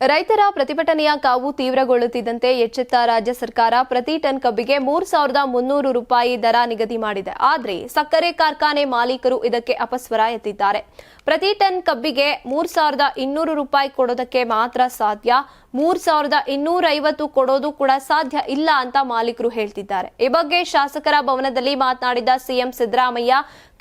ರೈತರ ಪ್ರತಿಭಟನೆಯ ಕಾವು ತೀವ್ರಗೊಳ್ಳುತ್ತಿದ್ದಂತೆ ಎಚ್ಚೆತ್ತ ರಾಜ್ಯ ಸರ್ಕಾರ ಪ್ರತಿ ಟನ್ ಕಬ್ಬಿಗೆ ಮೂರ್ ಸಾವಿರದ ಮುನ್ನೂರು ರೂಪಾಯಿ ದರ ನಿಗದಿ ಮಾಡಿದೆ. ಆದರೆ ಸಕ್ಕರೆ ಕಾರ್ಖಾನೆ ಮಾಲೀಕರು ಇದಕ್ಕೆ ಅಪಸ್ವರ ಎತ್ತಿದ್ದಾರೆ. ಪ್ರತಿ ಟನ್ ಕಬ್ಬಿಗೆ ಮೂರ್ ಸಾವಿರದ ಇನ್ನೂರು ರೂಪಾಯಿ ಕೊಡೋದಕ್ಕೆ ಮಾತ್ರ ಸಾಧ್ಯ. ಮೂರ್ ಸಾವಿರದ ಇನ್ನೂರೈವತ್ತು ಕೊಡೋದು ಕೂಡ ಸಾಧ್ಯ ಇಲ್ಲ ಅಂತ ಮಾಲೀಕರು ಹೇಳ್ತಿದ್ದಾರೆ. ಈ ಬಗ್ಗೆ ಶಾಸಕರ ಭವನದಲ್ಲಿ ಮಾತನಾಡಿದ ಸಿಎಂ ಸಿದ್ದರಾಮಯ್ಯ,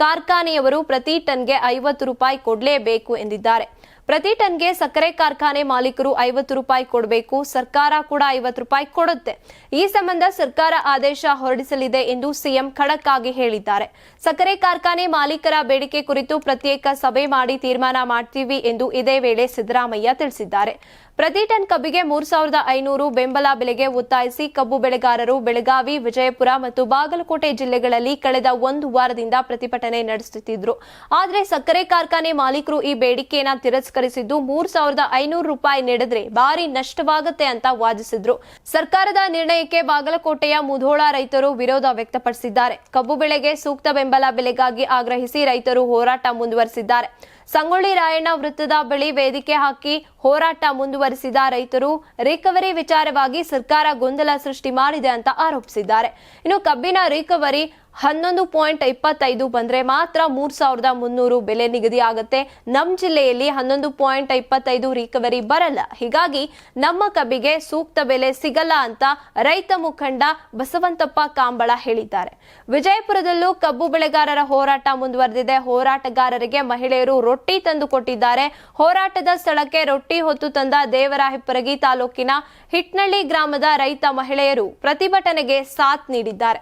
ಕಾರ್ಖಾನೆಯವರು ಪ್ರತಿ ಟನ್ಗೆ ಐವತ್ತು ರೂಪಾಯಿ ಕೊಡಲೇಬೇಕು ಎಂದಿದ್ದಾರೆ. ಪ್ರತಿ ಟನ್ಗೆ ಸಕ್ಕರೆ ಕಾರ್ಖಾನೆ ಮಾಲೀಕರು ಐವತ್ತು ರೂಪಾಯಿ ಕೊಡಬೇಕು, ಸರ್ಕಾರ ಕೂಡ ಐವತ್ತು ರೂಪಾಯಿ ಕೊಡುತ್ತೆ. ಈ ಸಂಬಂಧ ಸರ್ಕಾರ ಆದೇಶ ಹೊರಡಿಸಲಿದೆ ಎಂದು ಸಿಎಂ ಖಡಕ್ ಆಗಿ ಹೇಳಿದ್ದಾರೆ. ಸಕ್ಕರೆ ಕಾರ್ಖಾನೆ ಮಾಲೀಕರ ಬೇಡಿಕೆ ಕುರಿತು ಪ್ರತ್ಯೇಕ ಸಭೆ ಮಾಡಿ ತೀರ್ಮಾನ ಮಾಡ್ತೀವಿ ಎಂದು ಇದೇ ವೇಳೆ ಸಿದ್ದರಾಮಯ್ಯ ತಿಳಿಸಿದ್ದಾರೆ. ಪ್ರತಿ ಟನ್ ಕಬ್ಬಿಗೆ ಮೂರ್ ಸಾವಿರದ ಐನೂರು ಬೆಂಬಲ ಬೆಲೆಗೆ ಒತ್ತಾಯಿಸಿ ಕಬ್ಬು ಬೆಳೆಗಾರರು ಬೆಳಗಾವಿ, ವಿಜಯಪುರ ಮತ್ತು ಬಾಗಲಕೋಟೆ ಜಿಲ್ಲೆಗಳಲ್ಲಿ ಕಳೆದ ಒಂದು ವಾರದಿಂದ ಪ್ರತಿಭಟನೆ ನಡೆಸುತ್ತಿದ್ರು. ಆದರೆ ಸಕ್ಕರೆ ಕಾರ್ಖಾನೆ ಮಾಲೀಕರು ಈ ಬೇಡಿಕೆಯನ್ನ ತಿರಸ್ಕರಿಸಿದ್ದು ಮೂರ್ ಸಾವಿರದ ಐನೂರು ರೂಪಾಯಿ ನೀಡಿದ್ರೆ ಭಾರಿ ನಷ್ಟವಾಗುತ್ತೆ ಅಂತ ವಾದಿಸಿದ್ರು. ಸರ್ಕಾರದ ನಿರ್ಣಯಕ್ಕೆ ಬಾಗಲಕೋಟೆಯ ಮುಧೋಳ ರೈತರು ವಿರೋಧ ವ್ಯಕ್ತಪಡಿಸಿದ್ದಾರೆ. ಕಬ್ಬು ಬೆಳೆಗೆ ಸೂಕ್ತ ಬೆಂಬಲ ಬೆಲೆಗಾಗಿ ಆಗ್ರಹಿಸಿ ರೈತರು ಹೋರಾಟ ಮುಂದುವರೆಸಿದ್ದಾರೆ. ಸಂಗೊಳ್ಳಿ ರಾಯಣ್ಣ ವೃತ್ತದ ಬಳಿ ವೇದಿಕೆ ಹಾಕಿ ಹೋರಾಟ ಮುಂದುವರಿಸಿದ ರೈತರು ರಿಕವರಿ ವಿಚಾರವಾಗಿ ಸರ್ಕಾರ ಗೊಂದಲ ಸೃಷ್ಟಿ ಮಾಡಿದೆ ಅಂತ ಆರೋಪಿಸಿದ್ದಾರೆ. ಇನ್ನು ಕಬ್ಬಿನ ರಿಕವರಿ ಹನ್ನೊಂದು ಪಾಯಿಂಟ್ ಇಪ್ಪತ್ತೈದು ಬಂದರೆ ಮಾತ್ರ ಮೂರ್ ಸಾವಿರದ ಮುನ್ನೂರು ಬೆಲೆ ನಿಗದಿ ಆಗುತ್ತೆ ನಮ್ಮ ಜಿಲ್ಲೆಯಲ್ಲಿ ಹನ್ನೊಂದು ಪಾಯಿಂಟ್ ಇಪ್ಪತ್ತೈದು ರಿಕವರಿ ಬರಲ್ಲ. ಹೀಗಾಗಿ ನಮ್ಮ ಕಬ್ಬಿಗೆ ಸೂಕ್ತ ಬೆಲೆ ಸಿಗಲ್ಲ ಅಂತ ರೈತ ಮುಖಂಡ ಬಸವಂತಪ್ಪ ಕಾಂಬಳ ಹೇಳಿದ್ದಾರೆ. ವಿಜಯಪುರದಲ್ಲೂ ಕಬ್ಬು ಬೆಳೆಗಾರರ ಹೋರಾಟ ಮುಂದುವರೆದಿದೆ. ಹೋರಾಟಗಾರರಿಗೆ ಮಹಿಳೆಯರು ರೊಟ್ಟಿ ತಂದು ಕೊಟ್ಟಿದ್ದಾರೆ. ಹೋರಾಟದ ಸ್ಥಳಕ್ಕೆ ರೊಟ್ಟಿ ಹೊತ್ತು ತಂದ ದೇವರಾಹಿಪ್ಪರಗಿ ತಾಲೂಕಿನ ಹಿಟ್ನಳ್ಳಿ ಗ್ರಾಮದ ರೈತ ಮಹಿಳೆಯರು ಪ್ರತಿಭಟನೆಗೆ ಸಾಥ್ ನೀಡಿದ್ದಾರೆ.